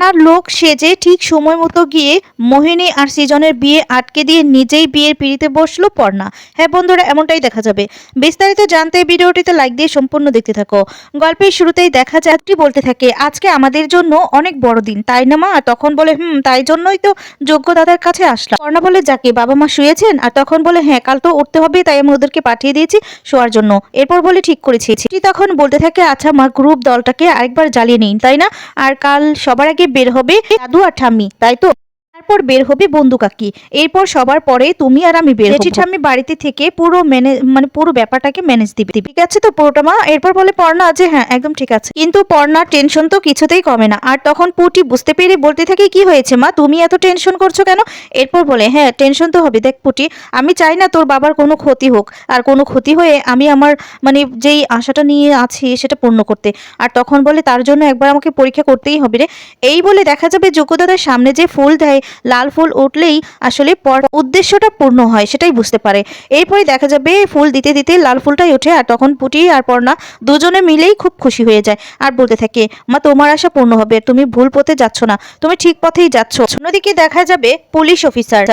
আপনার লোক সেজে ঠিক সময় মতো গিয়ে মোহিনী আর সৃজনের বিয়ে আটকে দিয়ে নিজেই বিয়ের পিড়িতে বসল পর্ণা। হ্যাঁ বন্ধুরা, এমনটাই দেখা যাবে। বিস্তারিত জানতে ভিডিওটিতে লাইক দিয়ে সম্পূর্ণ দেখতে থাকো। গল্পের শুরুতেই দেখা যাত্রী বলতে থাকে, আজকে আমাদের জন্য অনেক বড় দিন, তাই না মা? আর তখন বলে, হুম, তাই জন্যই তো যোগ্য দাদার কাছে আসলাম। পর্ণা বলে, যাকে বাবা মা শুয়েছেন? আর তখন বলে হ্যাঁ কাল তো উঠতে হবে, তাই আমি ওদেরকে পাঠিয়ে দিয়েছি শোয়ার জন্য। এরপর বলে, ঠিক করেছি। তখন বলতে থাকে আচ্ছা মা গ্রুপ দলটাকে আরেকবার জ্বালিয়ে নিন, তাই না? আর কাল সবার আগে বের হবে দাদু আর ঠাম্মি তাই তো? তারপর বের হবে বন্ধু কাকি। এরপর সবার পরে তুমি আর আমি বের জেঠি ঠাম্মি বাড়িতে থেকে পুরো ম্যানেজ মানে পুরো ব্যাপারটাকে ম্যানেজ দিবে। ঠিক আছে তো পুরোটা মা? এরপর বলে পর্ণা যে হ্যাঁ একদম ঠিক আছে। কিন্তু পর্ণার টেনশন তো কিছুতেই কমে না। আর তখন পুটি বুঝতে পেরে বলতে থাকে কি হয়েছে মা? তুমি এত টেনশন করছ কেন? এরপর বলে হ্যাঁ টেনশন তো হবে। দেখ পুটি আমি চাই না তোর বাবার কোনো ক্ষতি হোক। আর কোনো ক্ষতি হয়ে আমি আমার মানে যেই আশাটা নিয়ে আছি সেটা পূর্ণ করতে। আর তখন বলে তার জন্য একবার আমাকে পরীক্ষা করতেই হবে রে। এই বলে দেখা যাবে যোগ্যদাদার সামনে যে ফুল দেয় লাল ফুল উঠলেই আসলে উদ্দেশ্যটা পূর্ণ হয়, সেটাই বুঝতে পারে। এরপরে দেখা যাবে ফুল দিতে দিতে লাল ফুলটাই ওঠে আর তখন পুটি আর পর্ণা দুজনে মিলেই খুব খুশি হয়ে যায়। আর বলতে থাকে, মা, তোমার আশা পূর্ণ হবে, তুমি ভুল পথে যাচ্ছ না, তুমি ঠিক পথেই যাচ্ছ। অন্যদিকে দেখা যাবে পুলিশ অফিসার।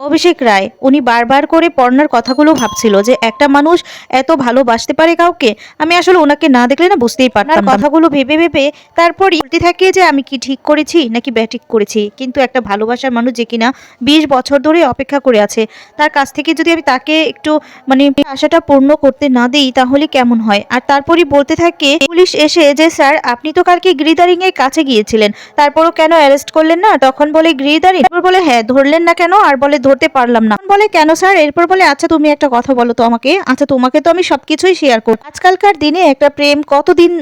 অভিষেক রায়, উনি বারবার করে পর্ণার কথাগুলো ভাবছিল যে একটা মানুষ এত ভালোবাসতে পারে কাউকে, আমি আসলে ওনাকে না দেখলে না বুঝতেই পারতাম। কথাগুলো ভেবে ভেবে তারপরই বলতে থাকে যে আমি কি ঠিক করেছি নাকি ব্যাঠিক করেছি, কিন্তু একটা ভালোবাসার মানুষ যে কিনা বিশ বছর ধরে অপেক্ষা করে আছে, তার কাছ থেকে যদি আমি তাকে একটু মানে আশাটা পূর্ণ করতে না দিই তাহলে কেমন হয়? আর তারপরই বলতে থাকে, পুলিশ এসে যে, স্যার, আপনি তো কালকে গ্রিদারিং এর কাছে গিয়েছিলেন, তারপরও কেন অ্যারেস্ট করলেন না? তখন বলে, গ্রিদারিং? বলে হ্যাঁ ধরলেন না কেন? আর বলে ধরতে পারলাম না। বলে, কেন স্যার? এরপর বলে আচ্ছা তুমি একটা কথা বলো তো আমাকে। আচ্ছা তোমাকে তো আমি সবকিছুই শেয়ার করি আজকালকার দিনে একটা প্রেম কতদিন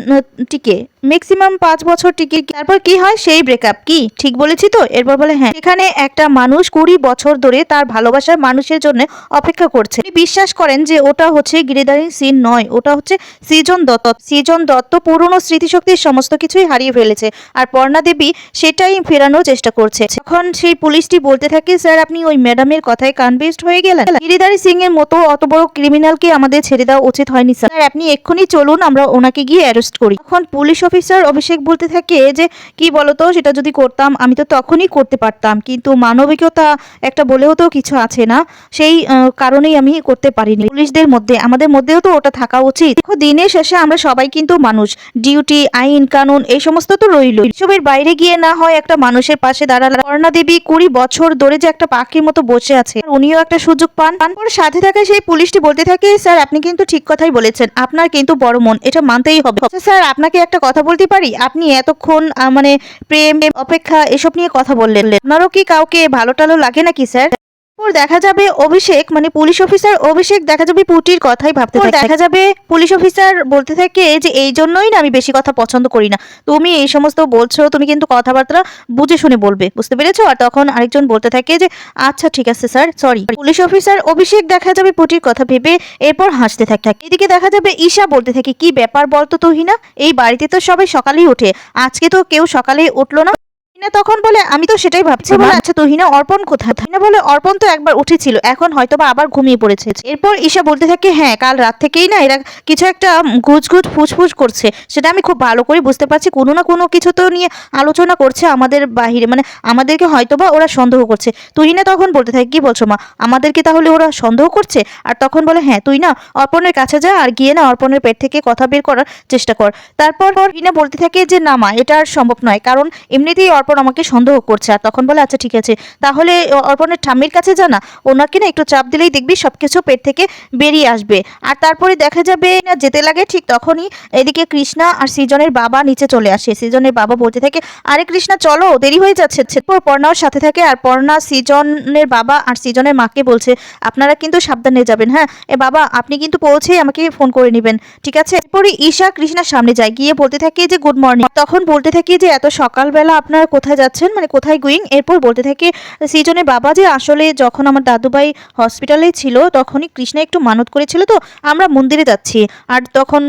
টিকে? ম্যাক্সিমাম পাঁচ বছর টিকে তারপর কি হয়? সেই ব্রেকআপ কি? ঠিক বলেছি তো? এরপর বলে হ্যাঁ। এখানে একটা মানুষ কুড়ি বছর ধরে তার ভালোবাসার মানুষের জন্য অপেক্ষা করছে। বিশ্বাস করেন যে ওটা হচ্ছে গিরিদারিং সিন নয়, ওটা হচ্ছে সৃজন দত্ত। সৃজন দত্ত পুরনো স্মৃতিশক্তির সমস্ত কিছুই হারিয়ে ফেলেছে আর পর্ণা দেবী সেটাই ফেরানোর চেষ্টা করছে। তখন সেই পুলিশটি বলতে থাকে, স্যার, আপনি ওই ম্যাডামের কথায় কনভিন্সড হয়ে গেলেন? গিরিধারী সিং এর মতো অত বড় ক্রিমিনালকে আমাদের ছেড়ে দেওয়া উচিত হয়নি, স্যার। আপনি এক্ষুনি চলুন, আমরা ওনাকে গিয়ে অ্যারেস্ট করি। তখন পুলিশ অফিসার অভিষেক বলতে থাকে যে, কি বলতো? সেটা যদি করতাম, আমি তো তখনই করতে পারতাম। কিন্তু মানবিকতা একটা বলেও তো কিছু আছে না। সেই কারণেই আমি করতে পারিনি। পুলিশদের মধ্যে, আমাদের মধ্যেও তো ওটা থাকা উচিত। দেখো, দিনের শেষে আমরা সবাই কিন্তু মানুষ। ডিউটি, আইন, কানুন, এই সমস্ত তো রইল এসবের বাইরে গিয়ে না হয় একটা মানুষের পাশে দাঁড়ালে কর্ণা দেবী কুড়ি বছর ধরে যে একটা পাখির মতো বসে আছে। উনিও একটা সুযোগ পান। পান পরে সাথে থাকা সেই পুলিশটি বলতে থাকে, স্যার, আপনি কিন্তু ঠিক কথাই বলেছেন। আপনার কিন্তু বড় মন। এটা মানতেই হবে। স্যার, আপনাকে একটা কথা বলতে পারি? আপনি এতক্ষণ মানে প্রেম অপেক্ষা, এসব নিয়ে কথা বললেন। আপনারও কি কাউকে ভালো টালো লাগে নাকি, স্যার? এরপর দেখা যাবে অভিষেক মানে পুলিশ অফিসার অভিষেক দেখা যাবে পুটির কথাই ভাবতে থাকে। দেখা যাবে পুলিশ অফিসার বলতে থাকে যে এই জন্যই না আমি বেশি কথা পছন্দ করি না। তুমি এই সমস্ত বলছো তুমি কিন্তু কথাবার্তা বুঝে শুনে বলবে বুঝতে পেরেছ? আর তখন আরেকজন বলতে থাকে যে আচ্ছা ঠিক আছে sir sorry police officer Abhishek দেখা যাবে পুটির কথা ভেবে এরপর হাসতে থাকে থাকে। এদিকে দেখা যাবে ঈশা বলতে থাকে কি ব্যাপার বলতো তুহিনা? এই বাড়িতে তো সবাই সকালেই ওঠে। আজকে তো কেউ সকালেই উঠল না। তুহিনা তখন বলে আমি তো সেটাই ভাবছি বলে আচ্ছা তুহিনা অর্পণ কোথায়? তুহিনা বলে অর্পণ তো একবার উঠেছিল এখন হয়তো বা আবার ঘুমিয়ে পড়েছে। এরপর ঈশা বলতে থাকে হ্যাঁ কাল রাত থেকেই না এরা কিছু একটা গুজগুজ ফুসফুস করছে। সেটা আমি খুব ভালো করে বুঝতে পারছি। কোনো না কোনো কিছু তো নিয়ে আলোচনা করছে আমাদের বাহিরে মানে আমাদেরকে হয়তো বা ওরা সন্দেহ করছে। তুহিনা তখন বলতে থাকে কি বলছো মা আমাদেরকে তাহলে ওরা সন্দেহ করছে? আর তখন বলে হ্যাঁ তুই না অর্পণের কাছে যা আর গিয়ে না অর্পণের পেট থেকে কথা বের করার চেষ্টা কর। তারপর রিনা বলতে থাকে যে না মা এটা আর সম্ভব নয়। কারণ এমনিতেই অর্পণ আমাকে সন্দেহ করছে আর তখন বলে আচ্ছা ঠিক আছে। তাহলে অর্পণের ঠাম্মির কাছে জানা ওনাকে না একটু চাপ দিলেই দেখবি সবকিছু পেট থেকে বেরিয়ে আসবে। আর তারপরে দেখা যাবে না, যেতে লাগে ঠিক তখনই এদিকে কৃষ্ণা আর সৃজনের বাবা নিচে চলে আসে। সৃজনের বাবা বলতে থাকে, আরে কৃষ্ণা, চলো, দেরি হয়ে যাচ্ছে। এরপর পর্ণাও সাথে থাকে আর পর্ণা সৃজনের বাবা আর সৃজনের মাকে বলছে, আপনারা কিন্তু সাবধানে যাবেন হ্যাঁ? এ বাবা, আপনি কিন্তু পৌঁছেই আমাকে ফোন করে নেবেন, ঠিক আছে? এরপরে ঈশা কৃষ্ণার সামনে যায়, গিয়ে বলতে থাকে যে, গুড মর্নিং। তখন বলতে থাকি যে, এত সকালবেলা আপনারা কোথায় যাচ্ছেন? মানে কোথায় গুইং এরপর বলতে থাকে, সৃজনের বাবা যে আসলে যখন আমার দাদুভাই হসপিটালে ছিল, তখনই কৃষ্ণা একটু মানত করেছিল তো, আমরা মন্দিরে যাচ্ছি। আর তখন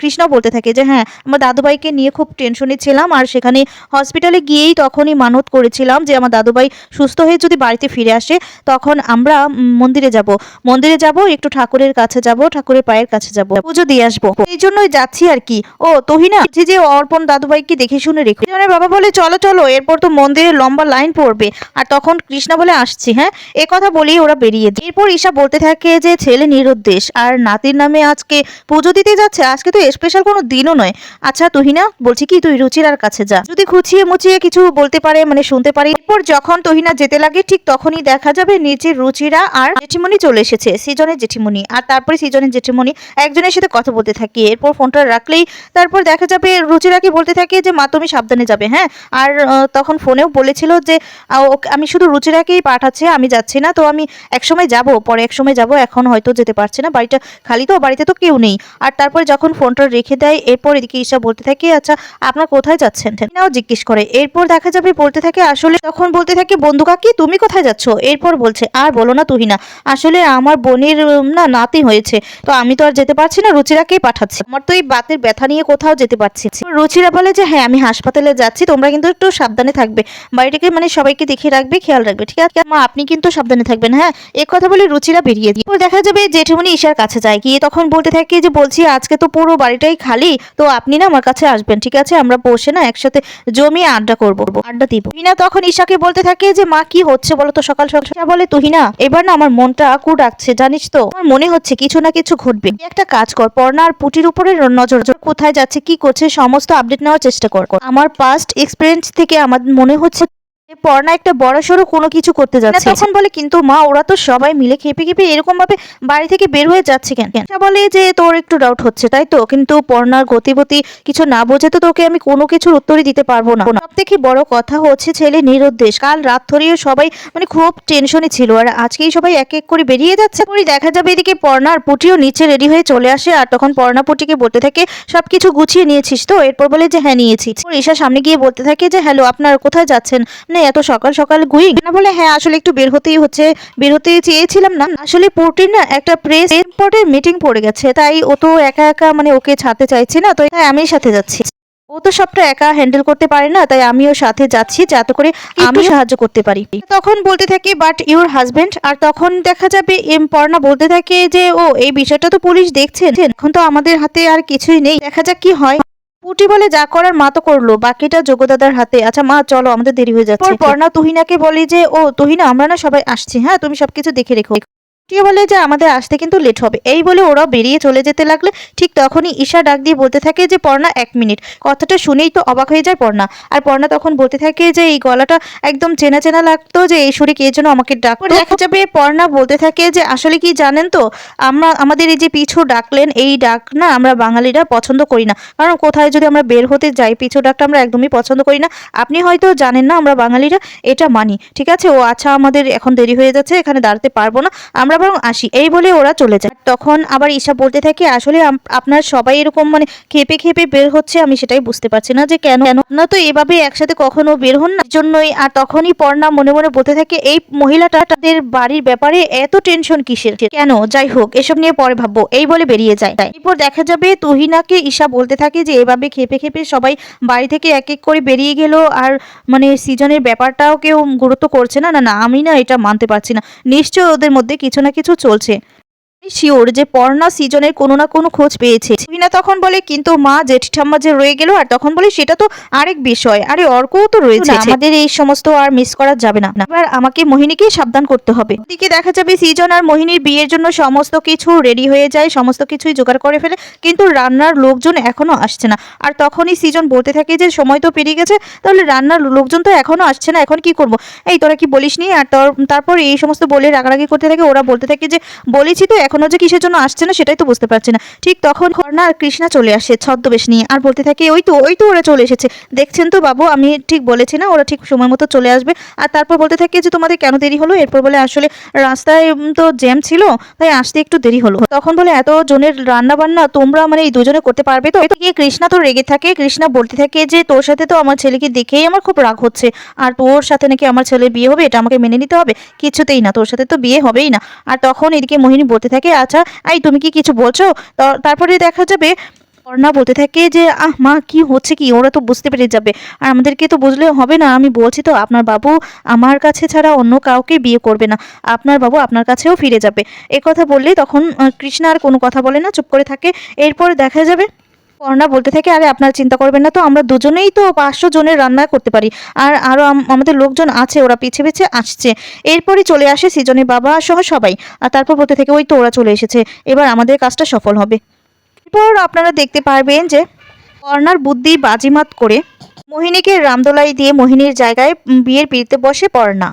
কৃষ্ণা বলতে থাকে যে হ্যাঁ আমার দাদুভাইকে নিয়ে খুব টেনশনে ছিলাম, আর সেখানে হসপিটালে গিয়েই তখনই মানত করেছিলাম যে, আমার দাদুভাই সুস্থ হয়ে যদি বাড়িতে ফিরে আসে, তখন আমরা মন্দিরে যাব। মন্দিরে যাব, একটু ঠাকুরের কাছে যাব, ঠাকুরের পায়ের কাছে যাব, পুজো দিয়ে আসব। এই জন্যই যাচ্ছি আর কি। ও, তোহিনা, যে অর্পণ দাদুভাইকে দেখে শুনে রেখো। বাবা বলে, চলো চলো এরপর তো মন্দিরে লম্বা লাইন পড়বে। আর তখন কৃষ্ণা বলে, আসছি হ্যাঁ? এ কথা বলেই ওরা বেরিয়ে যায়। এরপর ঈশা বলতে থাকে যে, ছেলে নিরুদ্দেশ। আর নাতির নামে আজকে পুজো দিতে যাচ্ছে। আজকে তো স্পেশাল কোনো দিনও নয়। আচ্ছা তুহিনা, বলছি কি, তুই রুচিরার কাছে যা। যদি খুঁচিয়ে মুচিয়ে কিছু বলতে পারে মানে শুনতে পারি। এরপর যখন তুহিনা যেতে লাগে, ঠিক তখনই দেখা যাবে নিচে রুচিরা আর জেঠিমণি চলে এসেছে, সিজনের জেঠিমণি। আর তারপরে সিজনের জেঠিমণি একজনের সাথে কথা বলতে থাকি। এরপর ফোনটা রাখলেই তারপর দেখা যাবে রুচিরাকে বলতে থাকে যে, মা, তুমি সাবধানে যাবে হ্যাঁ? আর তখন ফোনেও বলেছিল যে আমি শুধু রুচিরাকেই পাঠাচ্ছে, আমি যাচ্ছি না, তো আমি একসময় যাব, পরে একসময় যাব, এখন হয়তো যেতে পারছি না, বাড়িটা খালি তো, বাড়িতে তো কেউ নেই। আর তারপরে যখন ফোনটা রেখে দেয়, এরপর এদিকে ঈশা বলতে থাকে আচ্ছা আপনার কোথায় যাচ্ছেন? নাও জিজ্ঞেস করে। এরপর দেখা যাবে বলতে থাকে, আসলে তখন বলতে থাকে, বন্ধু কাকি, তুমি কোথায় যাচ্ছ? এরপর বলছে, আর বলো না তুহিনা, আসলে আমার বোনের না, নাতি হয়েছে, তো আমি তো আর যেতে পারছি না, রুচিরাকেই পাঠাচ্ছি। আমার তো এই বাতের ব্যথা নিয়ে কোথাও যেতে পারছি রুচিরা বলে যে হ্যাঁ আমি হাসপাতালে যাচ্ছি, তোমরা কিন্তু একটু সাবধানে থাকবে। বাড়িটাকে মানে সবাইকে দেখে রাখবে, খেয়াল রাখবে, ঠিক আছে? মা, আপনি কিন্তু সাবধানে থাকবেন হ্যাঁ? এ কথা বলে রুচিরা বেরিয়ে দিয়ে দেখা যাবে জেঠুমনি ঈশার কাছে যায়। গিয়ে তখন বলতে থাকে যে, বলছি, আজকে তো পুরো বাড়িটাই খালি, তো আপনি না আমার কাছে আসবেন, ঠিক আছে? আমরা বসে না একসাথে জমি আড্ডা করব, আড্ডা দিব। তুহিনা তখন ঈশাকে বলতে থাকে যে, মা, কি হচ্ছে বলো তো সকাল সকাল? বলে, তুহিনা, এবার না আমার মনটা কু ডাকছে, জানিস তো? আমার মনে হচ্ছে কিছু না কিছু ঘটবে। একটা কাজ কর, পর্ণা আর পুটির উপরে নজর কোথায় যাচ্ছে, কি করছে, সমস্ত আপডেট নেওয়ার চেষ্টা কর। আমার পাস্ট এক্সপিরিয়েন্স থেকে আমার মনে হচ্ছে যে পর্ণা একটা বড় সড়ো কোনো কিছু করতে যাচ্ছে। তখন বলে কিন্তু মা ওরা তো সবাই মিলে খেপে খেপে এরকম ভাবে বাড়ি থেকে বের হয়ে যাচ্ছে কেন? বলে যে তোর একটু ডাউট হচ্ছে তাই তো? কিন্তু পর্ণার গতিপতি কিছু না বোঝে তো তোকে আমি কোনো কিছুর উত্তরই দিতে পারব না। সব থেকে বড় কথা হচ্ছে ছেলে নিরুদ্দেশ। কাল রাত ধরেও সবাই মানে খুব টেনশনে ছিল আর আজকেই সবাই এক এক করে বেরিয়ে যাচ্ছে। পরে দেখা যাবে এদিকে পর্ণার পুটিও নিচে রেডি হয়ে চলে আসে আর তখন পর্ণা পুটিকে বলতে থাকে সবকিছু গুছিয়ে নিয়েছিস তো? এরপর বলে যে হ্যাঁ নিয়েছি। এরপর ঈশা সামনে গিয়ে বলতে থাকে যে হ্যালো আপনার কোথায় যাচ্ছেন? না এত সকাল সকাল গুই না বলে হ্যাঁ আসলে একটু বের হতেই হচ্ছে বের হতে চেয়েছিলাম না। আসলে পুটির না একটা প্রেস এয়ারপোর্টের মিটিং পড়ে গেছে তাই ও তো একা একা মানে ওকে ছাড়তে চাইছে না তো তাই আমি সাথে যাচ্ছি। ও তো সবটা একা হ্যান্ডেল করতে পারে না তাই আমিও সাথে যাচ্ছি যাতে করে আমি সাহায্য করতে পারি। তখন বলতে থাকে বাট ইউর হাজবেন্ড আর তখন দেখা যাবে এম পর্ণা বলতে থাকে যে ও এই বিষয়টা তো পুলিশ দেখছেন এখন তো আমাদের হাতে আর কিছুই নেই দেখা যাক কি হয়। পুটি বলে যা করার মা তো করল, বাকিটা যোগদাদার হাতে। আচ্ছা মা, চলো, আমাদের দেরি হয়ে যাচ্ছে। পর্ণা, তুহিনাকে বলি যে, ও, তুহিনা, আমরা না সবাই আসছি হ্যাঁ? তুমি সবকিছু দেখে রেখো। টিয়া বলে যে আমাদের আসতে কিন্তু লেট হবে। এই বলে ওরা বেরিয়ে চলে যেতে লাগলে। ঠিক তখনই ঈশা ডাক দিয়ে বলতে থাকে যে, পর্ণা, এক মিনিট। কথাটা শুনেই তো অবাক হয়ে যায় পর্ণা। আর পর্ণা তখন বলতে থাকে যে, এই গলাটা একদম চেনা চেনা লাগতো যে, এই সুরে কে যেন আমাকে ডাক দেখা যাবে পর্ণা বলতে থাকে যে, আসলে কি জানেন তো, আমরা, আমাদের এই যে পিছু ডাকলেন, এই ডাক না আমরা বাঙালিরা পছন্দ করি না। কারণ কোথায় যদি আমরা বের হতে যাই, পিছু ডাকটা আমরা একদমই পছন্দ করি না। আপনি হয়তো জানেন না আমরা বাঙালিরা এটা মানি। ঠিক আছে? ও আচ্ছা আমাদের এখন দেরি হয়ে যাচ্ছে, এখানে দাঁড়াতে পারব না। আমরা বরং আসি। এই বলে ওরা চলে যায়। তখন আবার ঈশা বলতে থাকে, আসলে আপনার সবাই এরকম মানে খেপে খেপে বের হচ্ছে, আমি সেটাই বুঝতে পারছি না যে কেন। কেন? না তো এভাবে একসাথে কখনো বের হন না। জন্যই আর তখনই পর্ণা মনে মনে বলতে থাকে, এই মহিলাটা তাদের বাড়ির ব্যাপারে এত টেনশন কিসের? কেন? যাই হোক, এসব নিয়ে পরে ভাববো। এই বলে বেরিয়ে যায়। এরপর দেখা যাবে তুহিনাকে ঈশা বলতে থাকে যে, এভাবে খেপে খেপে সবাই বাড়ি থেকে এক এক করে বেরিয়ে গেল আর মানে সিজনের ব্যাপারটাও কেউ গুরুত্ব করছে না। না না, আমি না এটা মানতে পারছি না। নিশ্চয় ওদের মধ্যে কিছু না কিছু চলছে। শিওর যে পর্ণা সিজনের কোনো না কোনো খোঁজ পেয়েছে। তুহিনা তখন বলে কিন্তু মা জেঠি ঠাম্মা যে রয়ে গেল আর তখন বলে সেটা তো আরেক বিষয়। আরে অর্কও তো রয়েছে। আমাদের এই সমস্ত আর মিস করা যাবে না। এবার আমাকে মোহিনীকে সাবধান করতে হবে। ওদিকে দেখা যাবে সিজন আর মোহিনীর বিয়ের জন্য সমস্ত কিছু রেডি হয়ে যায় সমস্ত কিছুই জোগাড় করে ফেলে কিন্তু রান্নার লোকজন এখনও আসছে না। আর তখনই সিজন বলতে থাকে যে সময় তো পেরিয়ে গেছে তাহলে রান্নার লোকজন তো এখনও আসছে না এখন কি করব? এই তোরা কি বলিস নি আর তোর- তারপর এই সমস্ত বলে রাগারাগি করতে থাকে ওরা বলতে থাকে যে বলেছি তো এখনও যে কিসের জন্য আসছে না সেটাই তো বুঝতে পারছি না। ঠিক তখন কর্ণা আর কৃষ্ণা চলে আসে ছদ্মবেশ নিয়ে আর বলতে থাকে, ওই তো ওই তো ওরা চলে এসেছে। দেখছেন তো বাবু, আমি ঠিক বলেছি না, ওরা ঠিক সময় মতো চলে আসবে। আর তারপর বলতে থাকে যে, তোমাদের কেন দেরি হলো? এরপর বলে, আসলে রাস্তায় তো জ্যাম ছিল, তাই আসতে একটু দেরি হলো। তখন বলে, এত জনের রান্না বান্না তোমরা মানে এই দুজনে করতে পারবে তো? গিয়ে কৃষ্ণা তো রেগে থাকে। কৃষ্ণা বলতে থাকে যে, তোর সাথে তো আমার ছেলেকে দেখেই আমার খুব রাগ হচ্ছে। আর তোর সাথে নাকি আমার ছেলের বিয়ে হবে, এটা আমাকে মেনে নিতে হবে? কিছুতেই না, তোর সাথে তো বিয়ে হবেই না। আর তখন এদিকে মোহিনী বলতে থাকে আচ্ছা আই তুমি কি কিছু বলছো? তারপরে দেখা যাবে, অর্ণা বলতে থাকে যে, আহ, মা, কি হচ্ছে কি? ওরা তো বুঝতে পেরে যাবে। আর আমাদেরকে তো বুঝলে হবে না। আমি বলছি তো, আপনার বাবু আমার কাছে ছাড়া অন্য কাউকে বিয়ে করবে না। আপনার বাবু আপনার কাছেও ফিরে যাবে। কথা বললেই তখন কৃষ্ণা আর কোনো কথা বলে না, চুপ করে থাকে। এরপর দেখা যাবে পর্ণা বলতে থাকে আরে আপনারা চিন্তা করবেন না তো, আমরা দুজনেই তো পাঁচশো জনের রান্না করতে পারি। আর আরও আমাদের লোকজন আছে, ওরা পিছে পিছে আসছে। এরপরই চলে আসে সৃজনের বাবা সহ সবাই। আর তারপর বলতে থেকে ওই তো ওরা চলে এসেছে। এবার আমাদের কাজটা সফল হবে। এরপর আপনারা দেখতে পারবেন যে পর্ণার বুদ্ধি বাজিমাত করে মোহিনীকে রামদোলাই দিয়ে মোহিনীর জায়গায় বিয়ের পিড়িতে বসে পর্ণা